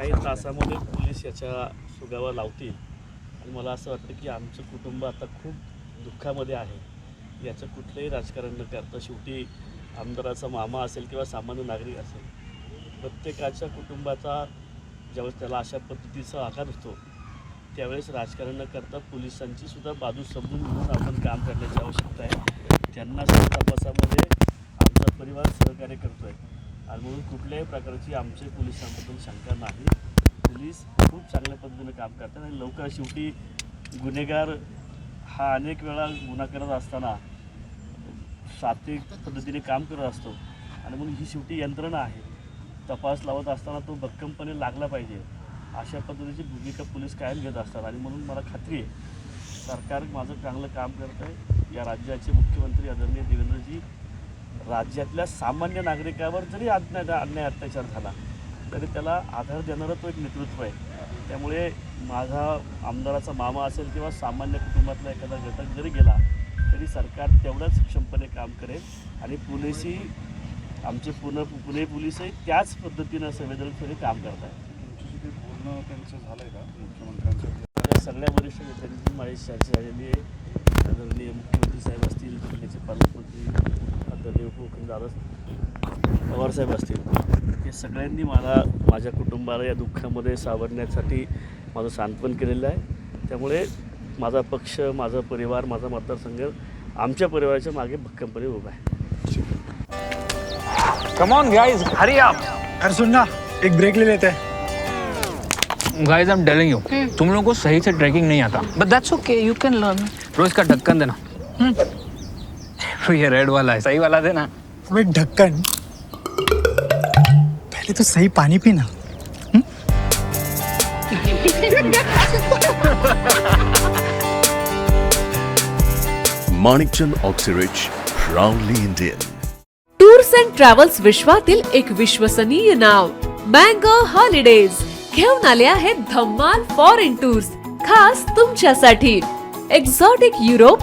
काही तासामध्ये पुलिस याच्या सुगावा लावतील. आणि मला असं वाटतं की आमचं कुटुंब आता खूप दुःखामध्ये आहे. याचं कुठलंही राजकारण न करता शेवटी आमदाराचा मामा असेल किंवा सामान्य नागरिक असेल प्रत्येकाच्या कुटुंबाचा ज्यावेळेस त्याला अशा पद्धतीचा आघात होतो त्यावेळेस राजकारण न करता पोलिसांची सुद्धा बाजू समजून घेऊन आपण काम करण्याची आवश्यकता आहे. त्यांना सुद्धा तपासामध्ये आमचा परिवार सहकार्य करतो आहे आणि म्हणून कुठल्याही प्रकारची आमच्या पोलिसांबद्दल शंका नाही. पोलीस खूप चांगल्या पद्धतीने काम करतात आणि लवकर शेवटी गुन्हेगार हा अनेक वेळा गुन्हा करत असताना सात्विक पद्धतीने काम करत असतो. आणि म्हणून ही शेवटी यंत्रणा आहे. तपास लावत असताना तो भक्कमपणे लागला पाहिजे. अशा पद्धतीची भूमिका पोलीस कायम घेत असतात. आणि म्हणून मला खात्री आहे सरकार माझं चांगलं काम करत आहे या राज्याचे मुख्यमंत्री आदरणीय देवेंद्रजी राज्यातल्या सामान्य नागरिकावर जरी अन्याय अन्याय अत्याचार झाला तरी त्याला आधार देणारं तो एक नेतृत्व आहे. त्यामुळे माझा आमदाराचा मामा असेल किंवा सामान्य कुटुंबातला एखादा घटक जरी गेला तरी सरकार तेवढंच सक्षमपणे काम करेल आणि पोलिसही आमचे पुणे पुणे पोलीसही त्याच पद्धतीनं संवेदनशील काम करत आहेत आपल्या सगळ्या वरिष्ठ नेत्यांची माझी चर्चा झालेली आहे आदरणीय मुख्यमंत्री साहेब असतील जिल्ह्याचे पालकमंत्री उपमुख्यमंत्री पवारसाहेब असतील. हे सगळ्यांनी मला माझ्या कुटुंबाला या दुःखामध्ये सावरण्यासाठी माझं सांत्वन केलेलं आहे. त्यामुळे माझा पक्ष माझा परिवार माझा मतदारसंघ आमच्या परिवाराच्या मागे भक्कमपणे उभा आहे. Come on guys hurry up अरे सुन ना एक ब्रेक ले लेते. हैं guys I am telling you तुम लोगों को सही से ट्रैकिंग नहीं आता. But that's okay, you can learn. रोज का ढक्कन देना. तो ये रेड वाला है। सही वाला देना अबे ढक्कन। पहले तो सही पानी पीना Manikchand Oxyrich, proudly Indian. Tours and travels विश्वातील एक विश्वसनीय नाव मँगो हॉलिडेज घेऊन आले आहेत धम्माल फॉरेन टूर्स खास तुमच्यासाठी एक्झॉटिक युरोप